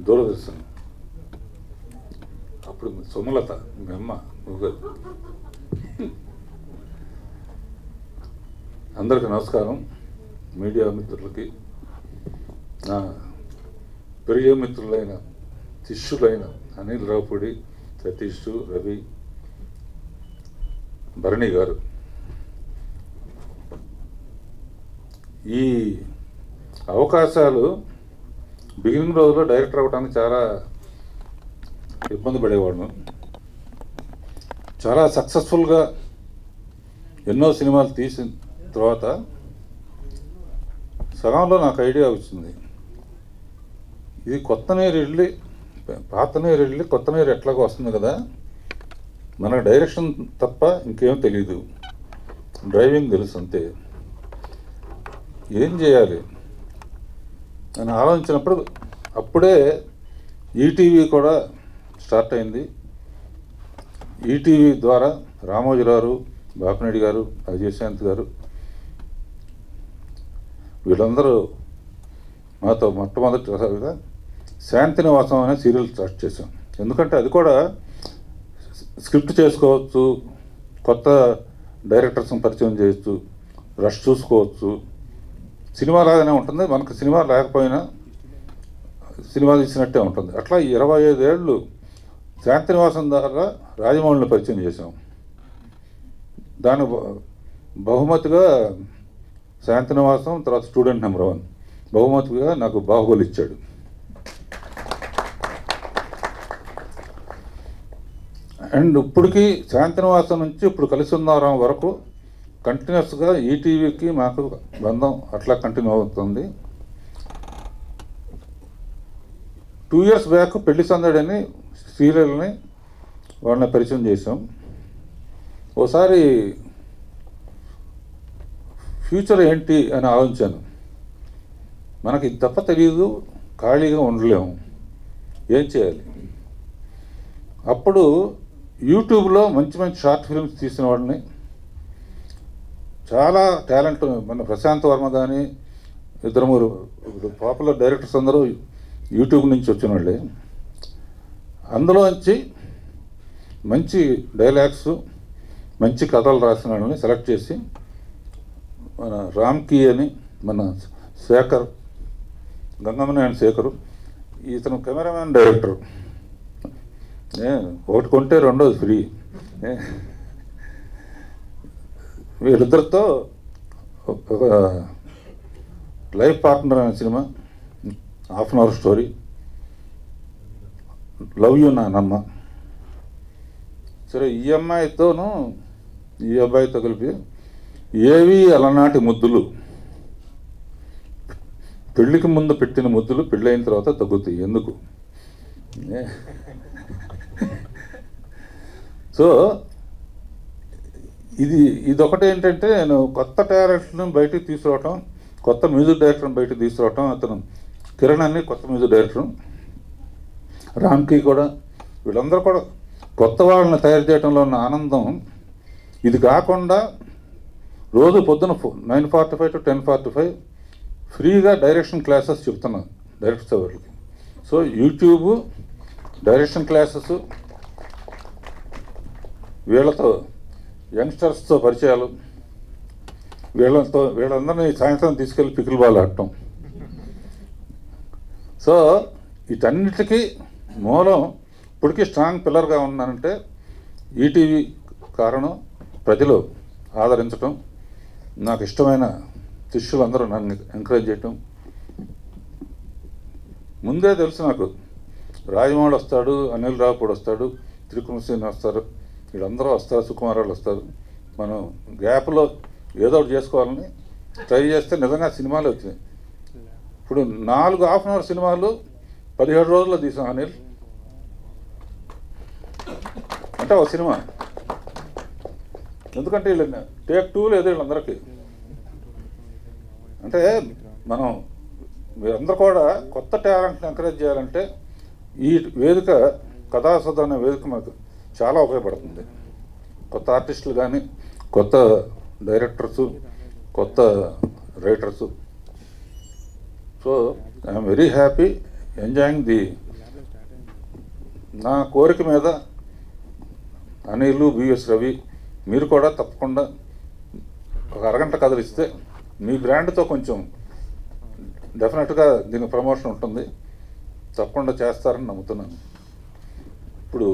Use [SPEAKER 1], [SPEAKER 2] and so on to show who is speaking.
[SPEAKER 1] దూరదర్శన్. అప్పుడు సుమలత మీ అమ్మ నువ్వు నమస్కారం. మీడియా మిత్రులకి నా ప్రియ మిత్రులైన శిష్యులైన అనిల్ రావుపూడి సతీష్ రవి భరణి గారు. ఈ అవకాశాలు బిగినింగ్ రోజుల్లో డైరెక్టర్ అవ్వడానికి చాలా ఇబ్బంది పడేవాడు చాలా సక్సెస్ఫుల్గా ఎన్నో సినిమాలు తీసిన తర్వాత సగంలో నాకు ఐడియా వచ్చింది. ఇది కొత్త నీరు వెళ్ళి పాత నీరు వెళ్ళి కొత్త నీరు ఎట్లాగో వస్తుంది కదా. మనకు డైరెక్షన్ తప్ప ఇంకేం తెలియదు డ్రైవింగ్ తెలుసు అంతే. ఏం చేయాలి? అని ఆలోచించినప్పుడు అప్పుడే ఈటీవీ కూడా స్టార్ట్ అయింది. ఈటీవీ ద్వారా రామోజీరావు బాపినేడి గారు అజయ్ శాంత్ గారు వీళ్ళందరూ మాతో మొట్టమొదటిసారిగా శాంతినివాసం అనే సీరియల్ స్టార్ట్ చేశాం. ఎందుకంటే అది కూడా స్క్రిప్ట్ చేసుకోవచ్చు కొత్త డైరెక్టర్స్ని పరిచయం చేయొచ్చు రష్ చూసుకోవచ్చు సినిమా లాగానే ఉంటుంది. మనకు సినిమా లేకపోయినా సినిమా తీసినట్టే ఉంటుంది. అట్లా ఇరవై ఐదేళ్ళు శాంతినివాసం ద్వారా రాజమౌళిని పరిచయం చేశాం. దాని బహుమతిగా శాంతినివాసం తర్వాత స్టూడెంట్ నెంబర్ వన్. బహుమతిగా నాకు బాహుబలి ఇచ్చాడు. అండ్ ఇప్పటికీ శాంతినివాసం నుంచి ఇప్పుడు కలిసి ఉన్నారం వరకు కంటిన్యూస్గా ఈటీవీకి మాకు బంధం అట్లా కంటిన్యూ అవుతుంది. టూ ఇయర్స్ బ్యాక్ పెళ్ళి సందడిని సీరియల్ని వాళ్ళని పరిచయం చేశాం. ఓసారి ఫ్యూచర్ ఏంటి అని ఆలోచించాను. మనకి తప్ప తెలియదు ఖాళీగా ఉండలేము. ఏం చేయాలి? అప్పుడు యూట్యూబ్లో మంచి మంచి షార్ట్ ఫిల్మ్స్ తీసిన వాడిని చాలా టాలెంట్ మన ప్రశాంత్ వర్మ కానీ ఇద్దరు మూడు పాపులర్ డైరెక్టర్స్ అందరూ యూట్యూబ్ నుంచి వచ్చిన వాళ్ళే అందులోంచి మంచి డైలాగ్స్ మంచి కథలు రాసిన వాళ్ళని సెలెక్ట్ చేసి మన రామ్కి అని మన శేఖర్ గంగమ్మనారాయణ శేఖరు ఇతను కెమెరామ్యాన్ డైరెక్టర్. ఏ, ఒకటి కొంటే రెండోది ఫ్రీ. వీళ్ళిద్దరితో ఒక లైఫ్ పార్ట్నర్ అనే cinema half an hour story. Love you నానమ్మ. సరే ఈ అమ్మాయితోనూ ఈ అబ్బాయితో కలిపి ఏవి అలనాటి ముద్దులు పెళ్ళికి ముందు పెట్టిన ముద్దులు పెళ్ళైన తర్వాత తగ్గుతాయి. ఎందుకు? ఏ? సో ఇది ఇదొకటి ఏంటంటే నేను కొత్త డైరెక్టర్ని బయటికి తీసుకురావటం కొత్త మ్యూజిక్ డైరెక్టర్ని బయటికి తీసుకురావటం అతను కిరణ్ అని కొత్త మ్యూజిక్ డైరెక్టర్. రామ్కి కూడా వీళ్ళందరూ కూడా కొత్త వాళ్ళని తయారు చేయడంలో ఉన్న ఆనందం. ఇది కాకుండా రోజు పొద్దున nine forty five to ten forty five ఫ్రీగా డైరెక్షన్ క్లాసెస్ చెప్తున్నాను డైరెక్టర్స్ వాళ్ళకి. సో యూట్యూబ్ డైరెక్షన్ క్లాసెస్ వీళ్ళతో యంగ్స్టర్స్తో పరిచయాలు. వీళ్ళతో వీళ్ళందరినీ సాయంత్రం తీసుకెళ్ళి పికిల్ బాల్ ఆడటం. సో వీటన్నిటికీ మూలం ఇప్పటికీ స్ట్రాంగ్ పిల్లర్గా ఉన్నానంటే ఈటీవీ కారణం ప్రజలు ఆదరించటం నాకు ఇష్టమైన శిష్యులందరూ నన్ను ఎంకరేజ్ చేయటం. ముందే తెలుసు నాకు రాజమౌళి వస్తాడు అనిల్ రావుపూడి వస్తాడు త్రికుమసేని వస్తారు వీళ్ళందరూ వస్తారు సుకుమారాలు వస్తారు. మనం గ్యాప్లో ఏదో ఒకటి చేసుకోవాలని ట్రై చేస్తే నిజంగా సినిమాలు వచ్చినాయి. ఇప్పుడు నాలుగు హాఫ్ అన్ అవర్ సినిమాలు పదిహేడు రోజుల్లో తీసాం అనిల్. అంటే ఒక సినిమా. ఎందుకంటే వీళ్ళు టేక్ టూ లేదు వీళ్ళందరికీ. అంటే మనం మీరందరూ కూడా కొత్త టాలెంట్ని ఎంకరేజ్ చేయాలంటే ఈ వేదిక కథాసద అనే వేదిక మాకు. చాలా ఉపయోగపడుతుంది. కొత్త ఆర్టిస్టులు కానీ కొత్త డైరెక్టర్స్ కొత్త writers. So I'm very happy enjoying the నా కోరిక మీద అనిలు బిఎస్ రవి మీరు కూడా తప్పకుండా ఒక అరగంట కదిలిస్తే మీ బ్రాండ్తో కొంచెం డెఫినెట్గా దీని ప్రమోషన్ ఉంటుంది. తప్పకుండా చేస్తారని నమ్ముతున్నాను. ఇప్పుడు